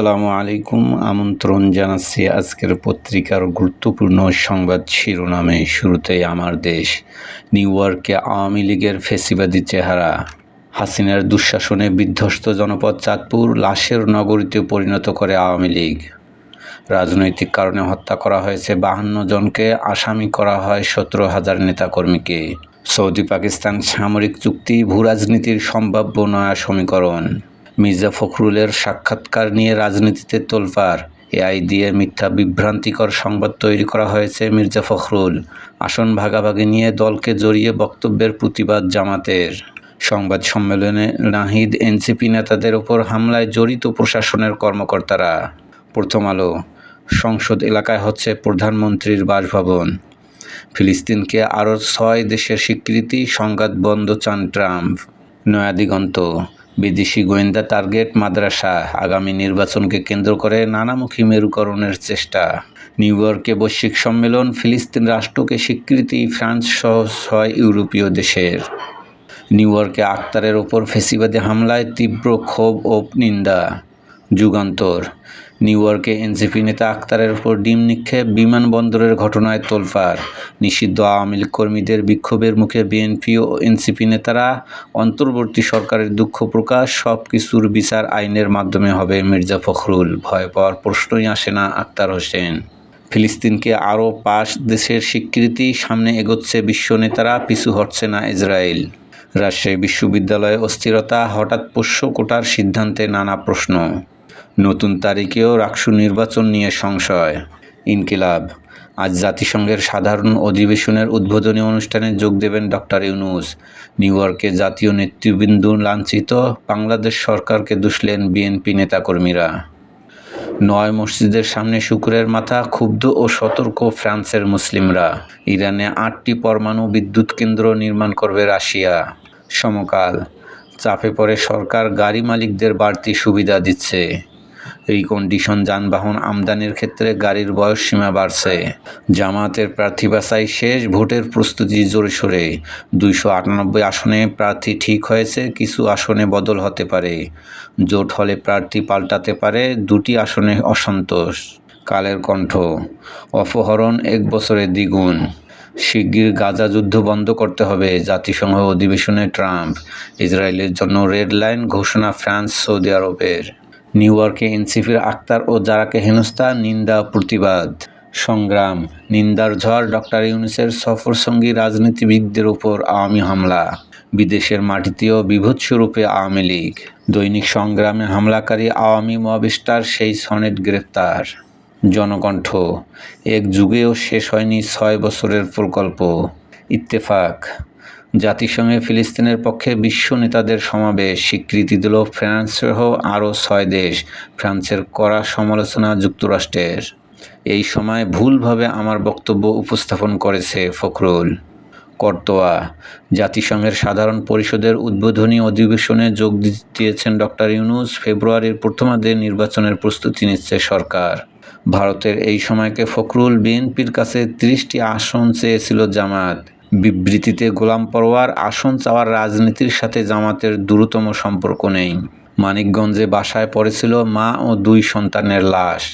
আসসালামু আলাইকুম। আমন্ত্রণ জানাচ্ছি আজকের পত্রিকার গুরুত্বপূর্ণ সংবাদ শিরোনামে। শুরুতেই আমার দেশ, নিউ ইয়র্কে আওয়ামী লীগের ফেসিবাদী চেহারা। হাসিনার দুঃশাসনে বিধ্বস্ত জনপদ চাঁদপুর, লাশের নগরীতে পরিণত করে আওয়ামী লীগ। রাজনৈতিক কারণে হত্যা করা হয়েছে বাহান্ন জনকে, আসামি করা হয় সতেরো হাজার নেতাকর্মীকে। সৌদি পাকিস্তান সামরিক চুক্তি, ভূরাজনীতির সম্ভাব্য নয়া সমীকরণ। মির্জা ফখরুলের সাক্ষাৎকার নিয়ে রাজনীতিতে তোলপাড়। এআই দিয়ে মিথ্যা বিভ্রান্তিকর সংবাদ তৈরি করা হয়েছে মির্জা ফখরুল। আসন ভাগাভাগি নিয়ে দলকে জড়িয়ে বক্তব্যের প্রতিবাদ জামাতের। সংবাদ সম্মেলনে নাহিদ এনসিপি নেতাদের ওপর হামলায় জড়িত প্রশাসনের কর্মকর্তারা। প্রথম আলো, সংসদ এলাকায় হচ্ছে প্রধানমন্ত্রীর বাসভবন। ফিলিস্তিনকে আরও ছয় দেশের স্বীকৃতি সংঘাত বন্ধ চান ট্রাম্প। নয়া দিগন্ত বিদেশি গোয়েন্দা টার্গেট মাদ্রাসা আগামী নির্বাচনকে কেন্দ্র করে নানামুখী মেরুকরণের চেষ্টা। নিউ ইয়র্কে বৈশ্বিক সম্মেলন, ফিলিস্তিন রাষ্ট্রকে স্বীকৃতি, ফ্রান্স সহ ছয় ইউরোপীয় দেশের। নিউ ইয়র্কে আক্তারের ওপর ফেসিবাদী হামলায় তীব্র ক্ষোভ ও নিন্দা। যুগান্তর। নিউ ইয়র্কে এনসিপি নেতা আক্তারের ওপর ডিম নিক্ষেপ বিমানবন্দরের ঘটনায় তোলপাড়। নিষিদ্ধ আওয়ামী লীগ কর্মীদের বিক্ষোভের মুখে বিএনপি ও এনসিপি নেতারা অন্তর্বর্তী সরকারের দুঃখ প্রকাশ সব কিছুর বিচার আইনের মাধ্যমে হবে মির্জা ফখরুল। ভয় পাওয়ার প্রশ্নই আসে না আক্তার হোসেন। ফিলিস্তিনকে আরও পাশ দেশের স্বীকৃতি সামনে এগোচ্ছে বিশ্ব নেতারা, পিছু হটছে না ইসরায়েল। রাজশাহী বিশ্ববিদ্যালয়ে অস্থিরতা, হঠাৎ পোষ্য কোটার সিদ্ধান্তে নানা প্রশ্ন। নতুন তারিখেও রাকসু নির্বাচন নিয়ে সংশয়। ইনকিলাব। আজ জাতিসংঘের সাধারণ অধিবেশনের উদ্বোধনী অনুষ্ঠানে যোগ দেবেন ডক্টর ইউনুস। নিউ ইয়র্কে জাতীয় নেতৃবৃন্দ লাঞ্ছিত, বাংলাদেশ সরকারকে দুষলেন বিএনপি নেতাকর্মীরা। নয় মসজিদের সামনে শুক্রের মাথা, ক্ষুব্ধ ও সতর্ক ফ্রান্সের মুসলিমরা। ইরানে আটটি পরমাণু বিদ্যুৎ কেন্দ্র নির্মাণ করবে রাশিয়া। সমকাল। চাপে পড়ে সরকার গাড়ি মালিকদের বাড়তি সুবিধা দিচ্ছে। রিকন্ডিশন যানবাহন আমদানির ক্ষেত্রে গাড়ির বয়স সীমা বাড়ছে। জামায়াতের প্রার্থী বাছাই শেষ, ভোটের প্রস্তুতি জোরে সোরে। দুইশো আটানব্বই আসনে প্রার্থী ঠিক হয়েছে, কিছু আসনে বদল হতে পারে। জোট হলে প্রার্থী পাল্টাতে পারে, দুটি আসনে অসন্তোষ। কালের কণ্ঠ, অপহরণ এক বছরে দ্বিগুণ। শিগগির গাজা যুদ্ধ বন্ধ করতে হবে, জাতিসংঘ অধিবেশনে ট্রাম্প। ইসরায়েলের জন্য রেড লাইন ঘোষণা ফ্রান্স, সৌদি আরবের। নিউ ইয়র্কে এনসিপির আক্তার ও যারাকে হেনস্থা, নিন্দা, প্রতিবাদ, সংগ্রাম, নিন্দার ঝড় ডক্টর ইউনুসের সফরসঙ্গী রাজনীতিবিদদের উপর আওয়ামী হামলা, বিদেশের মাটিতেও বিভৎসরূপে আওয়ামী লীগ, দৈনিক সংগ্রামে হামলাকারী আওয়ামী মহাবিস্টার সেই সনেট গ্রেপ্তার, জনকণ্ঠ এক যুগেও শেষ হয়নি ছয় বছরের প্রকল্প, ইত্তেফাক জাতিসংঘে ফিলিস্তিনের পক্ষে বিশ্ব নেতাদের সমাবেশ। স্বীকৃতি দিল ফ্রান্স সহ আরও ছয় দেশ, ফ্রান্সের কড়া সমালোচনা যুক্তরাষ্ট্রের। এই সময় ভুলভাবে আমার বক্তব্য উপস্থাপন করেছে ফখরুল। কর্তোয়া, জাতিসংঘের সাধারণ পরিষদের উদ্বোধনী অধিবেশনে যোগ দিয়েছেন ডক্টর ইউনুস। ফেব্রুয়ারির প্রথমার্ধে নির্বাচনের প্রস্তুতি নিচ্ছে সরকার। ভারতের এই সময়কে ফখরুল বিএনপির কাছে ত্রিশটি আসন চেয়েছিল জামাত। বিবৃতিতে গোলাম পরোয়ার আসন চাওয়ার রাজনীতির সাথে জামাতের দ্রুততম সম্পর্ক নেই। মানিকগঞ্জে বাসায় পড়েছিল মা ও দুই সন্তানের লাশ।